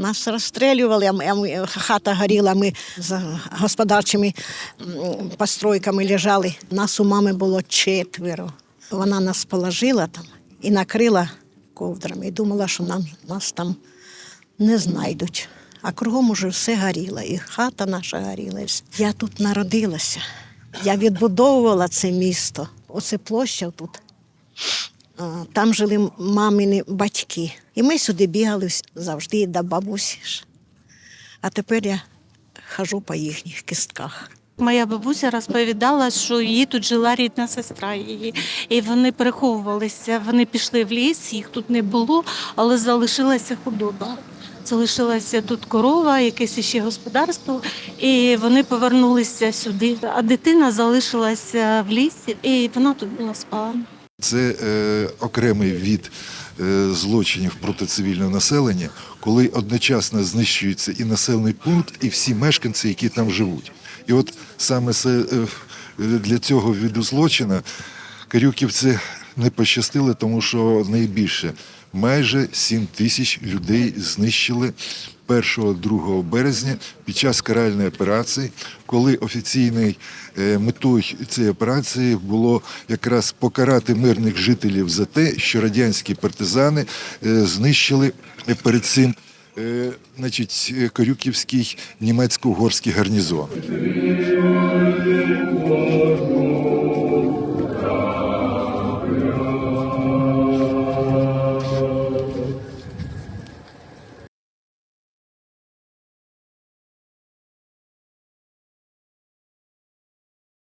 Нас розстрілювали, хата горіла, ми за господарчими постройками лежали. Нас у мами було четверо. Вона нас положила там і накрила ковдрами. І думала, що нам, нас там не знайдуть. А кругом уже все горіло, і хата наша горіла. Я тут народилася. Я відбудовувала це місто. Оце площа тут. Там жили мамини батьки. І ми сюди бігали завжди до бабусі. А тепер я хожу по їхніх кістках. Моя бабуся розповідала, що її тут жила рідна сестра її, і вони переховувалися. Вони пішли в ліс, їх тут не було, але залишилася худоба. Залишилася тут корова, якесь ще господарство, і вони повернулися сюди. А дитина залишилася в лісі, і вона тут була спала. Це е, окремий від е, злочинів проти цивільного населення, коли одночасно знищується і населений пункт, і всі мешканці, які там живуть. І от саме це, е, для цього виду злочина Карюківці не пощастило, тому що найбільше майже 7 тисяч людей знищили 1-2 березня під час каральної операції, коли офіційною е, метою цієї операції було якраз покарати мирних жителів за те, що радянські партизани е, знищили перед цим. е, Значить, Корюківський німецько-угорський гарнізон.